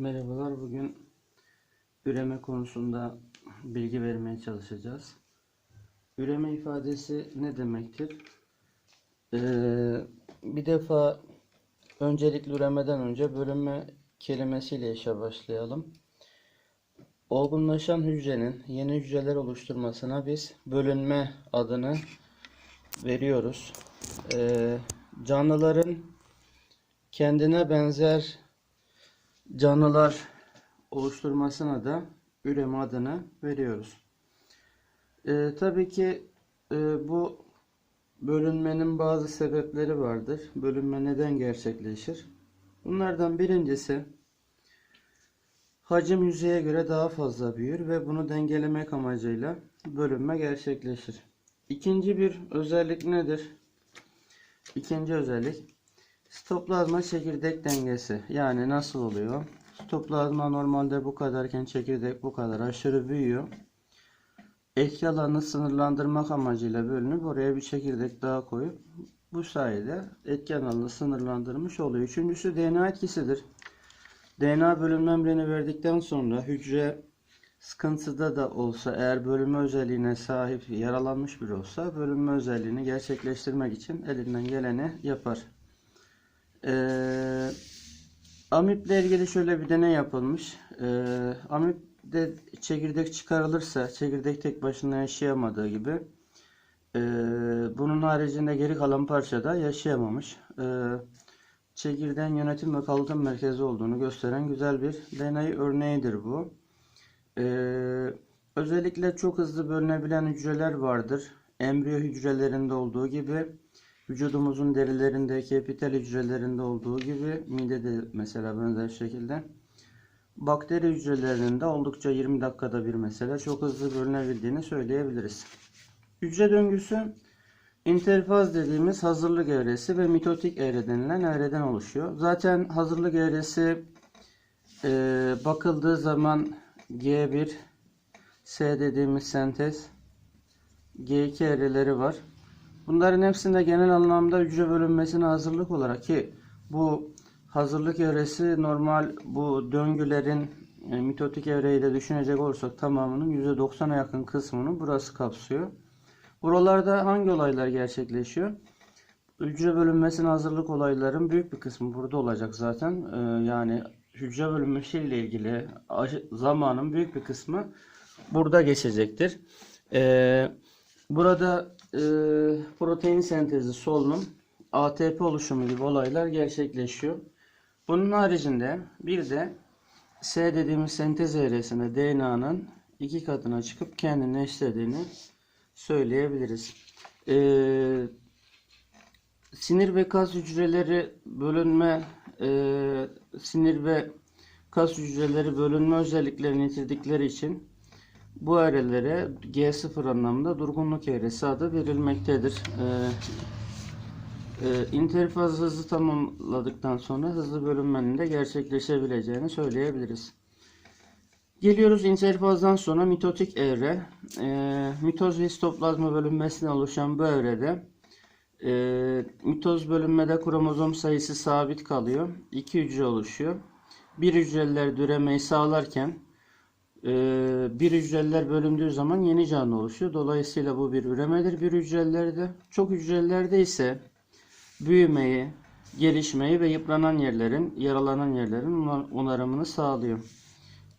Merhabalar. Bugün üreme konusunda bilgi vermeye çalışacağız. Üreme ifadesi ne demektir? Ee, bir defa öncelikle üremeden önce bölünme kelimesiyle işe başlayalım. Olgunlaşan hücrenin yeni hücreler oluşturmasına biz bölünme adını veriyoruz. Ee, canlıların kendine benzer canlılar oluşturmasına da üreme adını veriyoruz. Ee, tabii ki e, bu bölünmenin bazı sebepleri vardır. Bölünme neden gerçekleşir? Bunlardan birincisi hacim yüzeye göre daha fazla büyür ve bunu dengelemek amacıyla bölünme gerçekleşir. İkinci bir özellik nedir? İkinci özellik Sitoplazma çekirdek dengesi. Yani nasıl oluyor? Sitoplazma normalde bu kadarken çekirdek bu kadar aşırı büyüyor. Etki alanını sınırlandırmak amacıyla bölünüp oraya bir çekirdek daha koyup bu sayede etki alanını sınırlandırmış oluyor. Üçüncüsü DNA etkisidir. DNA bölünme emrini verdikten sonra hücre sıkıntıda da olsa eğer bölünme özelliğine sahip yaralanmış biri olsa bölünme özelliğini gerçekleştirmek için elinden geleni yapar. Ee, amiple ilgili şöyle bir deney yapılmış. Ee, amipte çekirdek çıkarılırsa çekirdek tek başına yaşayamadığı gibi e, bunun haricinde geri kalan parçada yaşayamamış. Ee, çekirdeğin yönetim ve kalıtım merkezi olduğunu gösteren güzel bir deney örneğidir bu. Ee, özellikle çok hızlı bölünebilen hücreler vardır. Embriyo hücrelerinde olduğu gibi vücudumuzun derilerindeki epitel hücrelerinde olduğu gibi midede mesela benzer şekilde bakteri hücrelerinin de oldukça 20 dakikada bir mesela çok hızlı bölünebildiğini söyleyebiliriz. Hücre döngüsü interfaz dediğimiz hazırlık evresi ve mitotik evre denilen evreden oluşuyor. Zaten hazırlık evresi e, bakıldığı zaman G1 S dediğimiz sentez G2 evreleri var. Bunların hepsinde genel anlamda hücre bölünmesine hazırlık olarak ki bu hazırlık evresi normal bu döngülerin e, mitotik evreyi de düşünecek olursak tamamının %90'a yakın kısmını burası kapsıyor. Buralarda hangi olaylar gerçekleşiyor? Hücre bölünmesine hazırlık olayların büyük bir kısmı burada olacak zaten. Ee, yani hücre bölünmesi ile ilgili zamanın büyük bir kısmı burada geçecektir. Ee, burada e, protein sentezi, solunum, ATP oluşumu gibi olaylar gerçekleşiyor. Bunun haricinde bir de S dediğimiz sentez evresinde DNA'nın iki katına çıkıp kendini eşlediğini söyleyebiliriz. Ee, sinir ve kas hücreleri bölünme e, sinir ve kas hücreleri bölünme özelliklerini yitirdikleri için bu evrelere G0 anlamında durgunluk evresi adı verilmektedir. Ee, e, interfaz hızı tamamladıktan sonra hızlı bölünmenin de gerçekleşebileceğini söyleyebiliriz. Geliyoruz interfazdan sonra mitotik evre. E, mitoz ve sitoplazma bölünmesine oluşan bu evrede e, mitoz bölünmede kromozom sayısı sabit kalıyor. İki hücre oluşuyor. Bir hücreler düremeyi sağlarken bir hücreler bölündüğü zaman yeni canlı oluşuyor. Dolayısıyla bu bir üremedir bir hücrelerde. Çok hücrelerde ise büyümeyi, gelişmeyi ve yıpranan yerlerin, yaralanan yerlerin onarımını sağlıyor.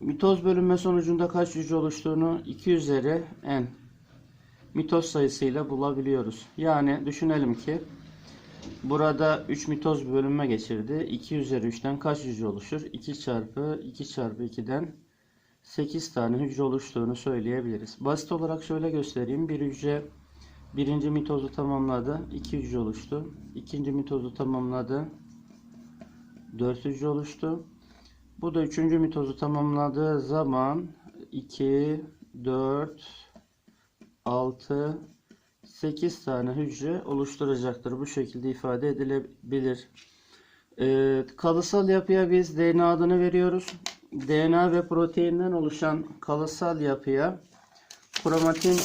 Mitoz bölünme sonucunda kaç hücre oluştuğunu 2 üzeri n mitoz sayısıyla bulabiliyoruz. Yani düşünelim ki burada 3 mitoz bölünme geçirdi. 2 üzeri 3'ten kaç hücre oluşur? 2 çarpı 2 çarpı 2'den 8 tane hücre oluştuğunu söyleyebiliriz. Basit olarak şöyle göstereyim. Bir hücre birinci mitozu tamamladı. 2 hücre oluştu. İkinci mitozu tamamladı. 4 hücre oluştu. Bu da üçüncü mitozu tamamladığı zaman 2, 4, 6, 8 tane hücre oluşturacaktır. Bu şekilde ifade edilebilir. Ee, kalısal yapıya biz DNA adını veriyoruz. DNA ve proteinden oluşan kalıtsal yapıya kromatin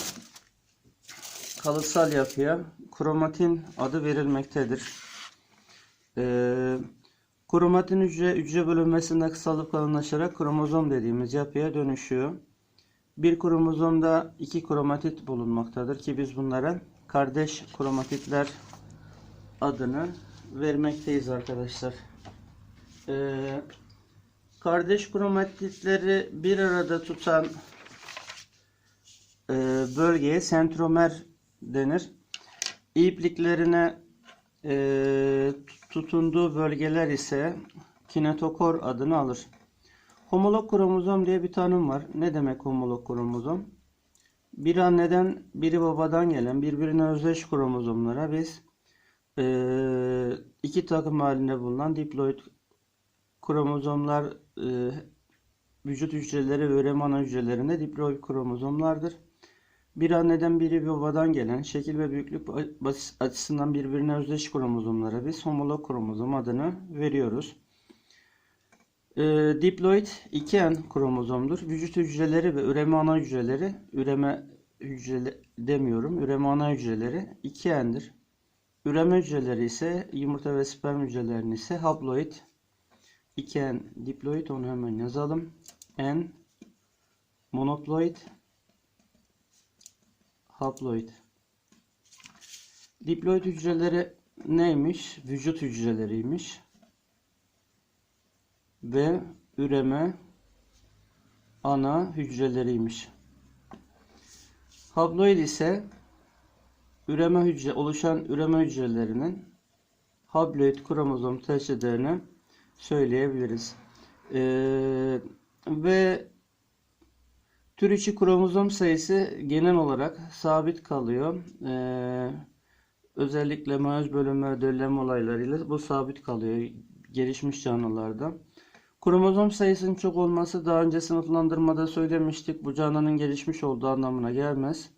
kalıtsal yapıya kromatin adı verilmektedir. Ee, Kromatin hücre hücre bölünmesinde kısalıp kalınlaşarak kromozom dediğimiz yapıya dönüşüyor. Bir kromozomda iki kromatit bulunmaktadır ki biz bunlara kardeş kromatitler adını vermekteyiz arkadaşlar. Ee, kardeş kromatitleri bir arada tutan e, bölgeye sentromer denir. İpliklerine e, tutunduğu bölgeler ise kinetokor adını alır. Homolog kromozom diye bir tanım var. Ne demek homolog kromozom? Bir anneden biri babadan gelen birbirine özdeş kromozomlara biz e, iki takım halinde bulunan diploid kromozomlar e, vücut hücreleri ve üreme ana hücrelerinde diploid kromozomlardır. Bir anneden biri babadan gelen şekil ve büyüklük açısından birbirine özdeş kromozomlara biz homolog kromozom adını veriyoruz. E, diploid 2N kromozomdur. Vücut hücreleri ve üreme ana hücreleri, üreme hücreleri demiyorum, üreme ana hücreleri 2N'dir. Üreme hücreleri ise yumurta ve sperm hücrelerinin ise haploid 2N diploid onu hemen yazalım. N monoploid haploid. Diploid hücreleri neymiş? Vücut hücreleriymiş. Ve üreme ana hücreleriymiş. Haploid ise üreme hücre oluşan üreme hücrelerinin haploid kromozom taşıdığını söyleyebiliriz. Ee, ve tür içi kromozom sayısı genel olarak sabit kalıyor. Ee, özellikle mayoz bölünme ve döllenme olaylarıyla bu sabit kalıyor gelişmiş canlılarda. Kromozom sayısının çok olması daha önce sınıflandırmada söylemiştik. Bu canlının gelişmiş olduğu anlamına gelmez.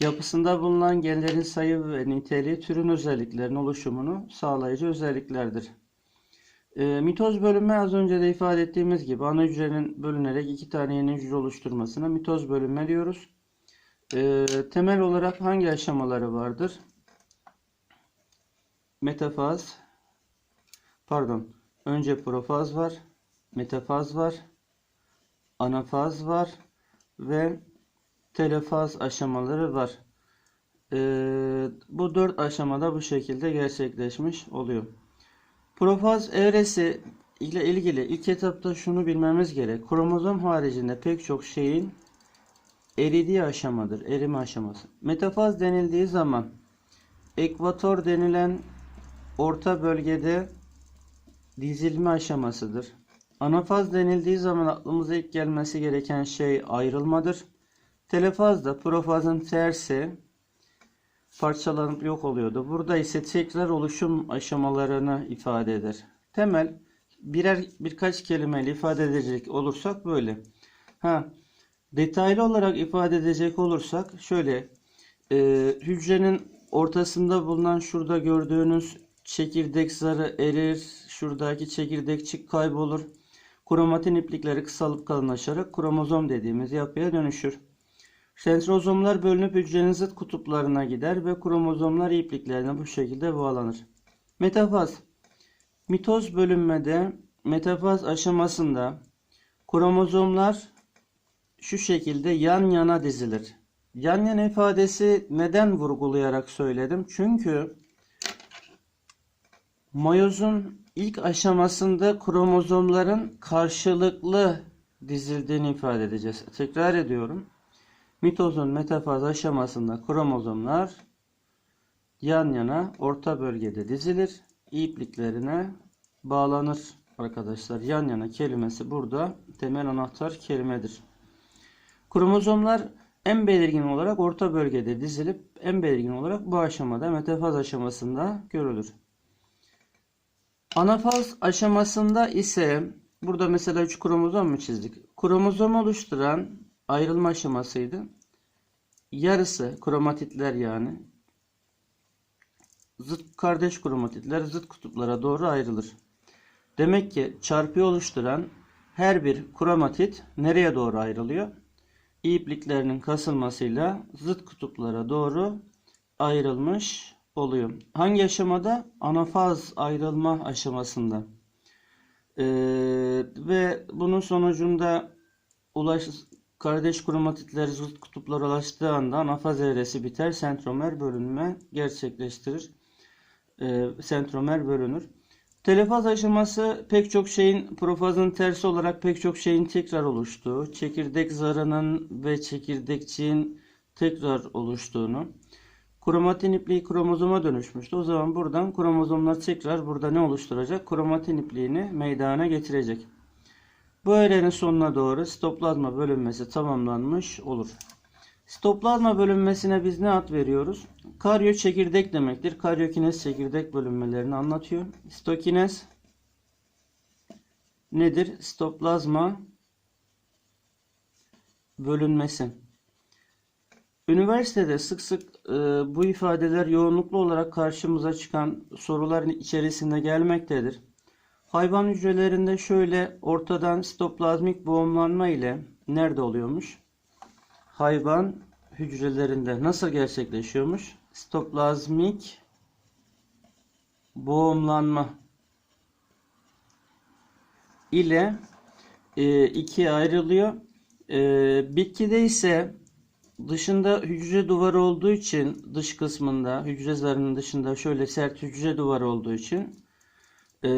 Yapısında bulunan genlerin sayı ve niteliği türün özelliklerinin oluşumunu sağlayıcı özelliklerdir. E, mitoz bölünme az önce de ifade ettiğimiz gibi ana hücrenin bölünerek iki tane yeni hücre oluşturmasına mitoz bölünme diyoruz. E, temel olarak hangi aşamaları vardır? Metafaz, pardon, önce profaz var, metafaz var, anafaz var ve telefaz aşamaları var. Ee, bu dört aşamada bu şekilde gerçekleşmiş oluyor. Profaz evresi ile ilgili ilk etapta şunu bilmemiz gerek. Kromozom haricinde pek çok şeyin eridiği aşamadır. Erime aşaması. Metafaz denildiği zaman ekvator denilen orta bölgede dizilme aşamasıdır. Anafaz denildiği zaman aklımıza ilk gelmesi gereken şey ayrılmadır. Telefaz da profazın tersi parçalanıp yok oluyordu. Burada ise tekrar oluşum aşamalarını ifade eder. Temel birer birkaç kelimeyle ifade edecek olursak böyle. Ha detaylı olarak ifade edecek olursak şöyle e, hücrenin ortasında bulunan şurada gördüğünüz çekirdek zarı erir. Şuradaki çekirdekçik kaybolur. Kromatin iplikleri kısalıp kalınlaşarak kromozom dediğimiz yapıya dönüşür. Sentrozomlar bölünüp hücrenin zıt kutuplarına gider ve kromozomlar ipliklerine bu şekilde bağlanır. Metafaz Mitoz bölünmede metafaz aşamasında kromozomlar şu şekilde yan yana dizilir. Yan yana ifadesi neden vurgulayarak söyledim? Çünkü mayozun ilk aşamasında kromozomların karşılıklı dizildiğini ifade edeceğiz. Tekrar ediyorum. Mitozun metafaz aşamasında kromozomlar yan yana orta bölgede dizilir. İpliklerine bağlanır arkadaşlar. Yan yana kelimesi burada temel anahtar kelimedir. Kromozomlar en belirgin olarak orta bölgede dizilip en belirgin olarak bu aşamada metafaz aşamasında görülür. Anafaz aşamasında ise burada mesela 3 kromozom mu çizdik? Kromozom oluşturan ayrılma aşamasıydı. Yarısı kromatitler yani zıt kardeş kromatitler zıt kutuplara doğru ayrılır. Demek ki çarpıyı oluşturan her bir kromatit nereye doğru ayrılıyor? İpliklerinin kasılmasıyla zıt kutuplara doğru ayrılmış oluyor. Hangi aşamada? Anafaz ayrılma aşamasında. Ee, ve bunun sonucunda ulaş kardeş kromatitler zıt kutuplara ulaştığı anda anafaz evresi biter. Sentromer bölünme gerçekleştirir. Ee, sentromer bölünür. Telefaz aşaması pek çok şeyin profazın tersi olarak pek çok şeyin tekrar oluştuğu, çekirdek zarının ve çekirdekçiğin tekrar oluştuğunu, kromatin ipliği kromozoma dönüşmüştü. O zaman buradan kromozomlar tekrar burada ne oluşturacak? Kromatin ipliğini meydana getirecek. Bu evrenin sonuna doğru sitoplazma bölünmesi tamamlanmış olur. Sitoplazma bölünmesine biz ne ad veriyoruz? Karyo çekirdek demektir. Karyokines çekirdek bölünmelerini anlatıyor. Sitokinez nedir? Sitoplazma bölünmesi. Üniversitede sık sık e, bu ifadeler yoğunluklu olarak karşımıza çıkan soruların içerisinde gelmektedir. Hayvan hücrelerinde şöyle ortadan sitoplazmik boğumlanma ile nerede oluyormuş? Hayvan hücrelerinde nasıl gerçekleşiyormuş? Sitoplazmik boğumlanma ile e, ikiye ayrılıyor. E, bitkide ise dışında hücre duvarı olduğu için dış kısmında hücre zarının dışında şöyle sert hücre duvarı olduğu için e,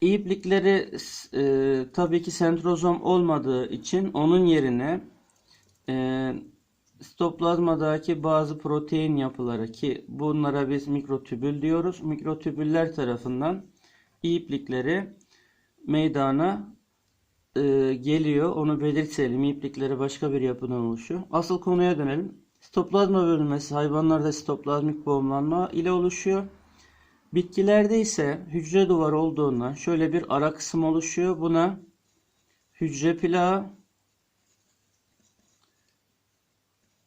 iplikleri e, tabii ki sentrozom olmadığı için onun yerine e, sitoplazmadaki bazı protein yapıları ki bunlara biz mikrotübül diyoruz. Mikrotübüller tarafından iplikleri meydana e, geliyor. Onu belirtelim. İplikleri başka bir yapıdan oluşuyor. Asıl konuya dönelim. Sitoplazma bölünmesi hayvanlarda sitoplazmik boğumlanma ile oluşuyor. Bitkilerde ise hücre duvarı olduğundan şöyle bir ara kısım oluşuyor. Buna hücre plağı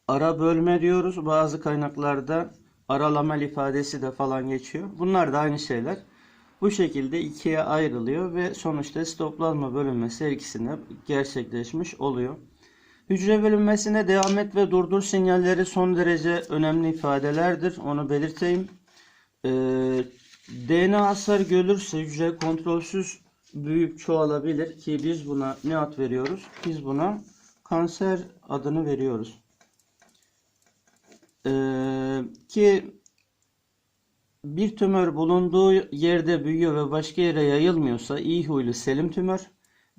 ara bölme diyoruz. Bazı kaynaklarda ara lamel ifadesi de falan geçiyor. Bunlar da aynı şeyler. Bu şekilde ikiye ayrılıyor ve sonuçta sitoplazma bölünmesi her ikisinde gerçekleşmiş oluyor. Hücre bölünmesine devam et ve durdur sinyalleri son derece önemli ifadelerdir. Onu belirteyim. Ee, DNA hasar görürse hücre kontrolsüz büyüyüp çoğalabilir ki biz buna ne ad veriyoruz? Biz buna kanser adını veriyoruz. Ee, ki bir tümör bulunduğu yerde büyüyor ve başka yere yayılmıyorsa iyi huylu selim tümör,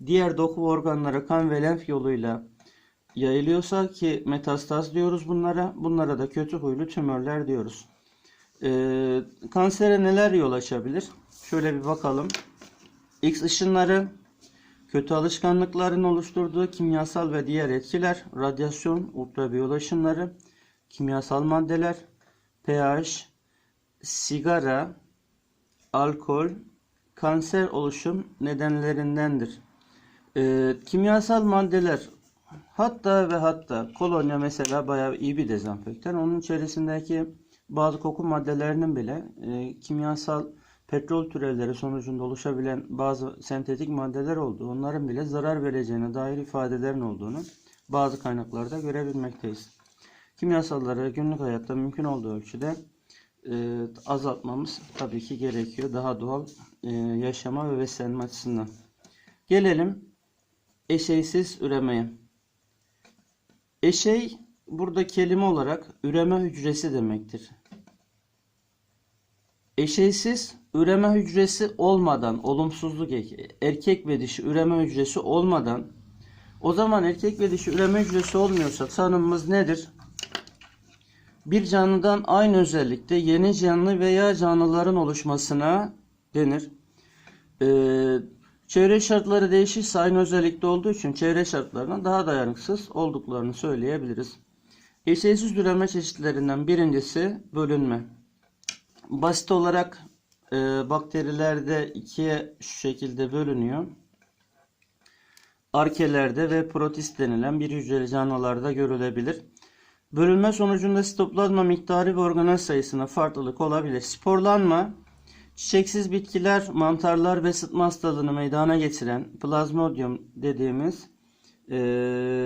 diğer doku organlara kan ve lenf yoluyla yayılıyorsa ki metastaz diyoruz bunlara, bunlara da kötü huylu tümörler diyoruz. Ee, kansere neler yol açabilir? Şöyle bir bakalım. X ışınları, kötü alışkanlıkların oluşturduğu kimyasal ve diğer etkiler, radyasyon, ultraviyole ışınları, kimyasal maddeler, pH, sigara, alkol, kanser oluşum nedenlerindendir. Ee, kimyasal maddeler hatta ve hatta kolonya mesela bayağı iyi bir dezenfektan. Onun içerisindeki bazı koku maddelerinin bile e, kimyasal petrol türevleri sonucunda oluşabilen bazı sentetik maddeler olduğu, onların bile zarar vereceğine dair ifadelerin olduğunu bazı kaynaklarda görebilmekteyiz. Kimyasalları günlük hayatta mümkün olduğu ölçüde e, azaltmamız tabii ki gerekiyor. Daha doğal e, yaşama ve beslenme açısından. Gelelim eşeysiz üremeye. Eşey burada kelime olarak üreme hücresi demektir. Eşeysiz üreme hücresi olmadan olumsuzluk erkek ve dişi üreme hücresi olmadan o zaman erkek ve dişi üreme hücresi olmuyorsa tanımımız nedir? Bir canlıdan aynı özellikte yeni canlı veya canlıların oluşmasına denir. Ee, çevre şartları değişirse aynı özellikte olduğu için çevre şartlarına daha dayanıksız olduklarını söyleyebiliriz. Eşeğsiz üreme çeşitlerinden birincisi bölünme. Basit olarak e, bakterilerde ikiye şu şekilde bölünüyor. Arkelerde ve protist denilen bir hücreli canlılarda görülebilir. Bölünme sonucunda sitoplazma miktarı ve organel sayısına farklılık olabilir. Sporlanma, çiçeksiz bitkiler, mantarlar ve sıtma hastalığını meydana getiren plazmodium dediğimiz e,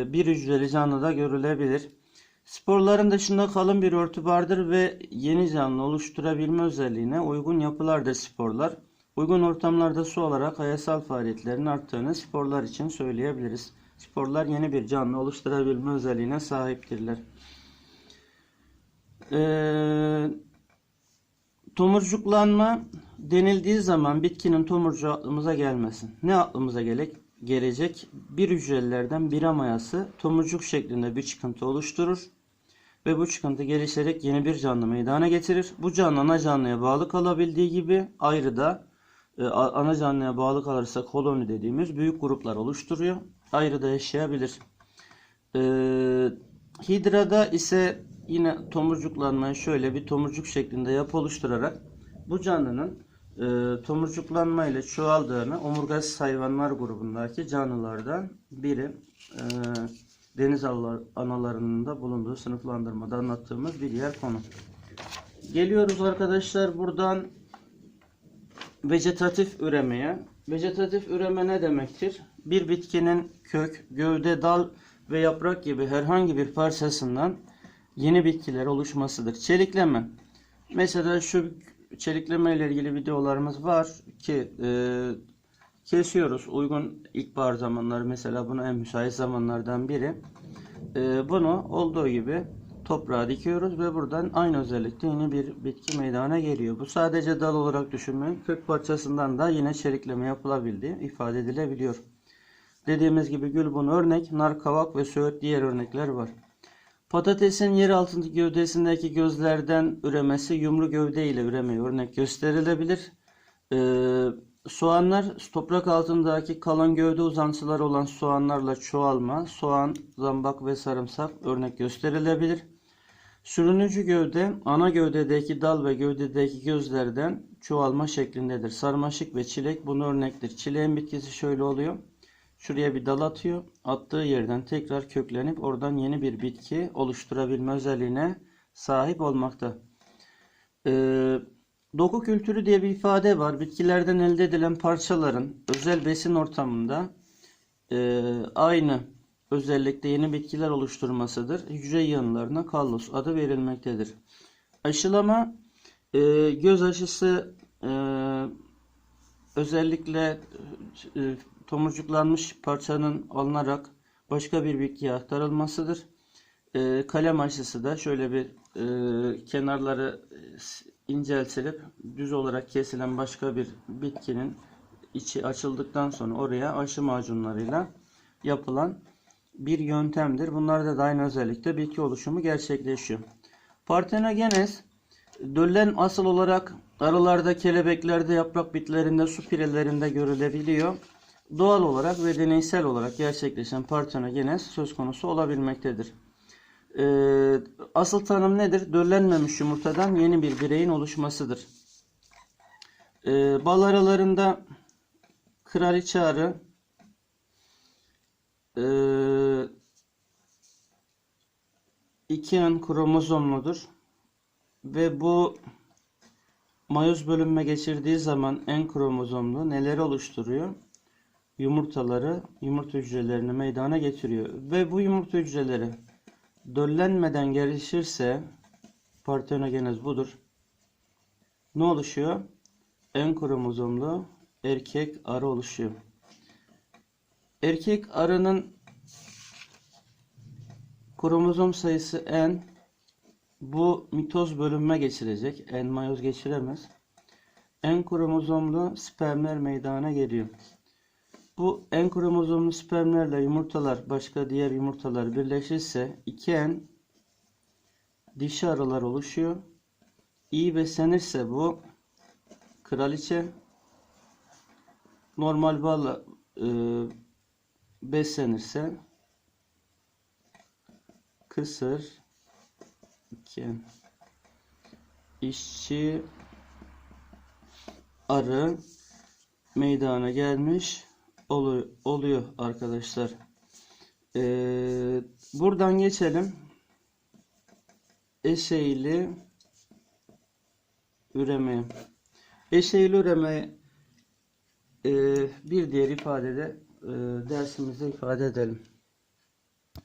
bir hücreli canlıda görülebilir. Sporların dışında kalın bir örtü vardır ve yeni canlı oluşturabilme özelliğine uygun yapılardır sporlar. Uygun ortamlarda su olarak hayasal faaliyetlerin arttığını sporlar için söyleyebiliriz. Sporlar yeni bir canlı oluşturabilme özelliğine sahiptirler. Ee, tomurcuklanma denildiği zaman bitkinin tomurcuğu aklımıza gelmesin. Ne aklımıza gerek, gelecek? Bir hücrelerden bir amayası tomurcuk şeklinde bir çıkıntı oluşturur ve bu çıkıntı gelişerek yeni bir canlı meydana getirir. Bu canlı ana canlıya bağlı kalabildiği gibi ayrı da e, ana canlıya bağlı kalırsa koloni dediğimiz büyük gruplar oluşturuyor. Ayrı da yaşayabilir. E, hidrada ise yine tomurcuklanmayı şöyle bir tomurcuk şeklinde yapı oluşturarak bu canlının e, tomurcuklanma ile çoğaldığını omurgasız hayvanlar grubundaki canlılardan biri e, deniz analar- analarının da bulunduğu sınıflandırmada anlattığımız bir yer konu. Geliyoruz arkadaşlar buradan vegetatif üremeye. Vegetatif üreme ne demektir? Bir bitkinin kök, gövde, dal ve yaprak gibi herhangi bir parçasından yeni bitkiler oluşmasıdır. Çelikleme. Mesela şu çelikleme ile ilgili videolarımız var ki e, kesiyoruz. Uygun ilkbahar zamanları mesela buna en müsait zamanlardan biri. E, bunu olduğu gibi toprağa dikiyoruz ve buradan aynı özellikte yeni bir bitki meydana geliyor. Bu sadece dal olarak düşünmeyin. Kök parçasından da yine çelikleme yapılabildiği ifade edilebiliyor. Dediğimiz gibi gül bunu örnek, nar, kavak ve söğüt diğer örnekler var. Patatesin yer altındaki gövdesindeki gözlerden üremesi yumru gövde ile üremeye örnek gösterilebilir. Ee, soğanlar toprak altındaki kalan gövde uzantıları olan soğanlarla çoğalma, soğan, zambak ve sarımsak örnek gösterilebilir. Sürünücü gövde ana gövdedeki dal ve gövdedeki gözlerden çoğalma şeklindedir. Sarmaşık ve çilek bunu örnektir. Çileğin bitkisi şöyle oluyor. Şuraya bir dal atıyor. Attığı yerden tekrar köklenip oradan yeni bir bitki oluşturabilme özelliğine sahip olmakta. Ee, doku kültürü diye bir ifade var. Bitkilerden elde edilen parçaların özel besin ortamında e, aynı özellikle yeni bitkiler oluşturmasıdır. Hücre yığınlarına kallus adı verilmektedir. Aşılama e, göz aşısı e, özellikle e, tomurcuklanmış parçanın alınarak başka bir bitkiye aktarılmasıdır. E, kalem aşısı da şöyle bir e, kenarları inceltilip düz olarak kesilen başka bir bitkinin içi açıldıktan sonra oraya aşı macunlarıyla yapılan bir yöntemdir. Bunlarda da aynı özellikle bitki oluşumu gerçekleşiyor. Partenogenes döllen asıl olarak arılarda, kelebeklerde, yaprak bitlerinde, su pirelerinde görülebiliyor. Doğal olarak ve deneysel olarak gerçekleşen partenogenes söz konusu olabilmektedir. Ee, asıl tanım nedir? Döllenmemiş yumurtadan yeni bir bireyin oluşmasıdır. Ee, bal arılarında kraliçe arı, ee, iki en kromozomludur ve bu mayoz bölünme geçirdiği zaman en kromozomlu neleri oluşturuyor? Yumurtaları, yumurta hücrelerini meydana getiriyor. Ve bu yumurta hücreleri döllenmeden gelişirse partenogenez budur. Ne oluşuyor? En kromozomlu erkek arı oluşuyor. Erkek arının kromozom sayısı n. Bu mitoz bölünme geçirecek. En mayoz geçiremez. En kromozomlu spermler meydana geliyor. Bu en kromozomlu spermlerle yumurtalar başka diğer yumurtalar birleşirse 2N dişi arılar oluşuyor. İyi beslenirse bu kraliçe normal balla e, beslenirse kısır 2N işçi arı meydana gelmiş olu- oluyor arkadaşlar. Ee, buradan geçelim. Eşeğli üreme. Eşeğli üreme e, bir diğer ifadede e, dersimizde ifade edelim.